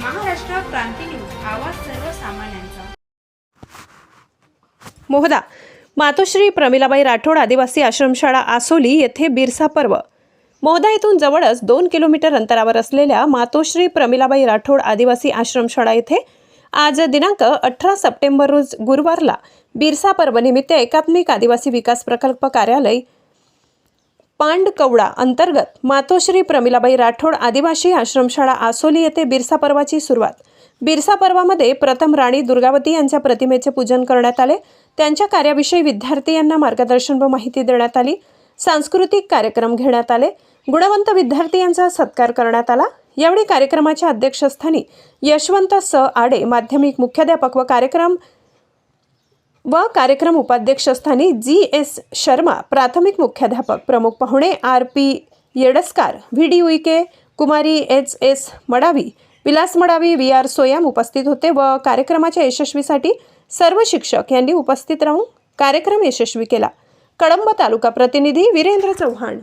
क्रांती news आवाज सर्वसामान्यांचा. मोहदा मातोश्री प्रमिलाबाई राठोड आदिवासी आश्रमशाळा आसोली येथे बिरसा पर्व. मोहदा येथून जवळच दोन किलोमीटर अंतरावर असलेल्या मातोश्री प्रमिलाबाई राठोड आदिवासी आश्रमशाळा येथे आज दिनांक अठरा सप्टेंबर रोज गुरुवारला बिरसा पर्वनिमित्त एकात्मिक आदिवासी विकास प्रकल्प कार्यालय पांडकवडा अंतर्गत मातोश्री प्रमिलाबाई राठोड आदिवासी आश्रमशाळा आसोली येथे बिरसा पर्वाची सुरुवात. बिरसा पर्वामध्ये प्रथम राणी दुर्गावती यांच्या प्रतिमेचे पूजन करण्यात आले. त्यांच्या कार्याविषयी विद्यार्थी यांना मार्गदर्शन व माहिती देण्यात आली. सांस्कृतिक कार्यक्रम घेण्यात आले. गुणवंत विद्यार्थी यांचा सत्कार करण्यात आला. यावेळी कार्यक्रमाच्या अध्यक्षस्थानी यशवंत स आडे माध्यमिक मुख्याध्यापक व कार्यक्रम व कार्यक्रम उपाध्यक्षस्थानी जी एस शर्मा प्राथमिक मुख्याध्यापक प्रमुख पाहुणे R P Yedaskar V D Uike कुमारी H S Madavi Vilas Madavi V R Soyam उपस्थित होते व कार्यक्रमाच्या यशस्वीसाठी सर्व शिक्षक यांनी उपस्थित राहून कार्यक्रम यशस्वी केला. कळंब तालुका प्रतिनिधी वीरेंद्र चव्हाण